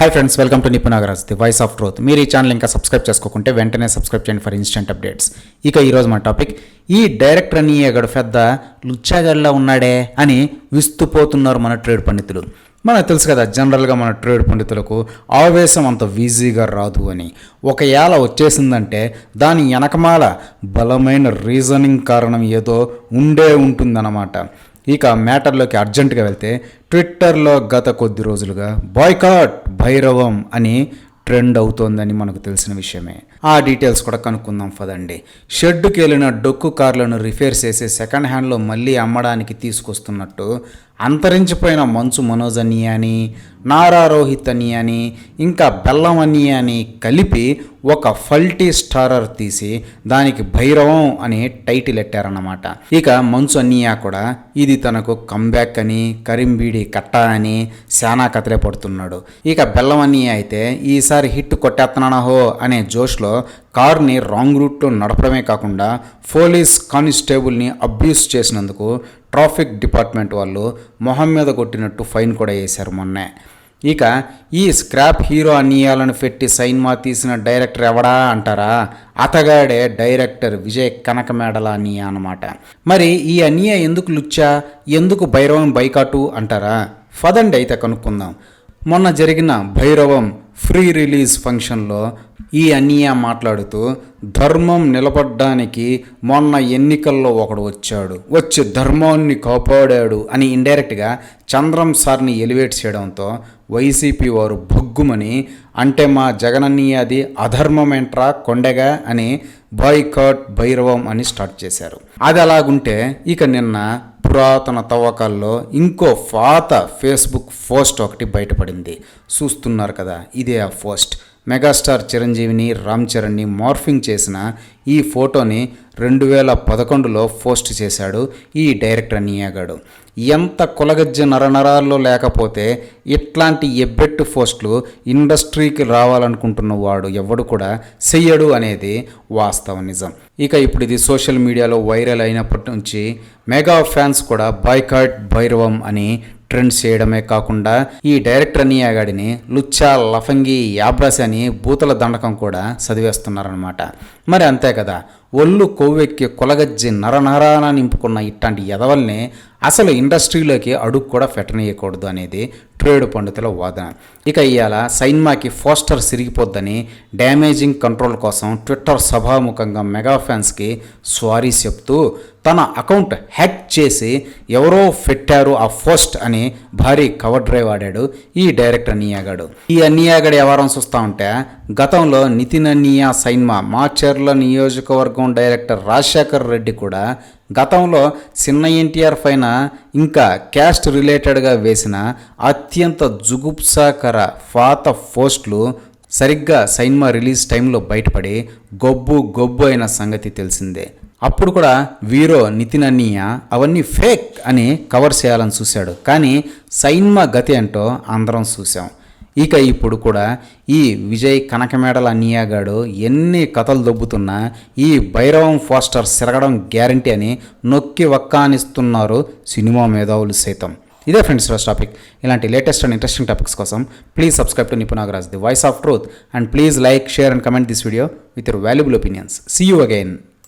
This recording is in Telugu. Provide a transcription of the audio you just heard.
Hi friends welcome to Nipunagaraj the voice of truth మీరు ఈ ఛానల్ ఇంకా సబ్స్క్రైబ్ చేసుకోకుంటే వెంటనే సబ్స్క్రైబ్ చేయండి ఫర్ ఇన్స్టెంట్ అప్డేట్స్ ఇక ఈరోజు మన టాపిక్ ఈ డైరెక్టర్ అని ఎగడు పెద్ద లుచ్చాగడ్లా ఉన్నాడే అని విస్తుపోతున్నారు మన ట్రేడ్ పండితులు. మనకు తెలుసు కదా జనరల్గా మన ట్రేడ్ పండితులకు ఆవేశం అంత ఈజీగా రాదు అని. ఒకవేళ వచ్చేసిందంటే దాని వెనకమాల బలమైన రీజనింగ్ కారణం ఏదో ఉండే ఉంటుందన్నమాట. ఇక మ్యాటర్లోకి అర్జెంటుగా వెళ్తే ట్విట్టర్లో గత కొద్ది రోజులుగా బాయ్కాట్ భైరవం అని ట్రెండ్ అవుతోందని మనకు తెలిసిన విషయమే. ఆ డీటెయిల్స్ కూడా కనుక్కుందాం పదండి. షెడ్డుకి వెళ్ళిన డొక్కు కార్లను రిపేర్ చేసి సెకండ్ హ్యాండ్లో మళ్ళీ అమ్మడానికి తీసుకొస్తున్నట్టు అంతరించిపోయిన మంచు మనోజ్ అని అని నారా రోహిత్ అని అని ఇంకా బెల్లం అని అని కలిపి ఒక ఫల్టీ స్టారర్ తీసి దానికి భైరవం అని టైటిల్ ఎట్టారన్నమాట. ఇక మంచు అన్నయ్య కూడా ఇది తనకు కంబ్యాక్ అని కరింబీడి కట్ట అని శానా కథలే పడుతున్నాడు. ఇక బెల్లం అన్నయ్య అయితే ఈసారి హిట్ కొట్టేస్తున్నానహో అనే జోష్లో కార్ని రాంగ్ రూట్లో నడపడమే కాకుండా పోలీస్ కానిస్టేబుల్ని అబ్యూస్ చేసినందుకు ట్రాఫిక్ డిపార్ట్మెంట్ వాళ్ళు మొహం మీద కొట్టినట్టు ఫైన్ కూడా వేశారు మొన్నే. ఇక ఈ స్క్రాప్ హీరో అన్నియాలను పెట్టి సైన్మా తీసిన డైరెక్టర్ ఎవడా అంటారా? అతగాడే డైరెక్టర్ విజయ్ కనకమేడల అనియా అనమాట మరి ఈ అనియా ఎందుకు లుచ్చా? ఎందుకు భైరవం బైకాటు అంటారా? ఫదండి అయితే కనుక్కుందాం. మొన్న జరిగిన భైరవం ఫ్రీ రిలీజ్ ఫంక్షన్లో ఈ అన్నయ్య మాట్లాడుతూ ధర్మం నిలబడ్డానికి మొన్న ఎన్నికల్లో ఒకడు వచ్చాడు. వచ్చి ధర్మాన్ని కాపాడాడు అని ఇండైరెక్ట్గా చంద్రం సార్ని ఎలివేట్ చేయడంతో వైసీపీ వారు భగ్గుమని అంటే మా జగనన్నయ్య అది అధర్మమేంట్రా కొండగా? అని బాయ్కాట్ భైరవం అని స్టార్ట్ చేశారు. అది అలాగుంటే ఇక నిన్న పురాతన తవ్వకాల్లో ఇంకో పాత ఫేస్బుక్ పోస్ట్ ఒకటి బయటపడింది. చూస్తున్నారు కదా ఇదే ఆ పోస్ట్. మెగాస్టార్ చిరంజీవిని రామ్ చరణ్ని మార్ఫింగ్ చేసిన ఈ ఫోటోని రెండు వేల పదకొండులో పోస్ట్ చేశాడు ఈ డైరెక్టర్ నియాగాడు ఎంత కులగజ్జ నరనరాల్లో లేకపోతే ఇట్లాంటి ఎబ్బెట్టు పోస్టులు ఇండస్ట్రీకి రావాలనుకుంటున్న వాడు ఎవడు కూడా చెయ్యడు అనేది వాస్తవ నిజం. ఇక ఇప్పుడు ఇది సోషల్ మీడియాలో వైరల్ అయినప్పటి నుంచి మెగా ఫ్యాన్స్ కూడా బాయ్కాట్ భైరవం అని ట్రెండ్ చేయడమే కాకుండా ఈ డైరెక్టర్ అనియాగాడిని లుచ్చా లఫంగి యాబ్రాస్ అని బూతల దండకం కూడా చదివేస్తున్నారనమాట మరి అంతే కదా ఒళ్ళు కొవ్వెక్కి కొలగజ్జి నరనరాన నింపుకున్న ఇట్లాంటి ఎదవల్ని అసలు ఇండస్ట్రీలోకి అడుగు కూడా పెట్టనీయకూడదు అనేది ట్రేడ్ పండితుల వాదన. ఇక ఇవాళ సైన్మాకి ఫోస్టర్ సిరిగిపోద్దని డ్యామేజింగ్ కంట్రోల్ కోసం ట్విట్టర్ సభాముఖంగా మెగా ఫ్యాన్స్కి స్వారీ చెప్తూ తన అకౌంట్ హ్యాక్ చేసి ఎవరో పెట్టారు ఆ పోస్ట్ అని భారీ కవర్ డ్రైవ్ ఆడాడు ఈ డైరెక్టర్ అన్నియాగాడు ఈ అన్నియాగడు వ్యవహారం చూస్తూ ఉంటే గతంలో నితిన్ అన్నియా సైన్మా మాచర్ల నియోజకవర్గం డైరెక్టర్ రాజశేఖర్ రెడ్డి కూడా గతంలో చిన్న ఎన్టీఆర్ పైన ఇంకా క్యాస్ట్ రిలేటెడ్గా వేసిన అత్యంత జుగుప్సాకర పాత పోస్టులు సరిగ్గా సైన్మా రిలీజ్ టైంలో బయటపడి గొబ్బు గొబ్బు అయిన సంగతి తెలిసిందే. అప్పుడు కూడా వీరో నితిన్ అన్నయ్య అవన్నీ ఫేక్ అని కవర్ చేయాలని చూశాడు. కానీ సైన్మా గతి అంటో అందరం చూసాం ఇక ఇప్పుడు కూడా ఈ విజయ్ కనకమేడల అన్నియాగాడు ఎన్ని కథలు దొబ్బుతున్నా ఈ భైరవం పోస్టర్ సిరగడం గ్యారంటీ అని నొక్కి వక్కానిస్తున్నారు సినిమా మేధావులు సైతం. ఇదే ఫ్రెండ్స్ ఫస్ట్ టాపిక్. ఇలాంటి లేటెస్ట్ అండ్ ఇంట్రెస్టింగ్ టాపిక్స్ కోసం please subscribe to Nipunagaraj the voice of truth and please like share and comment this video with your valuable opinions. See you again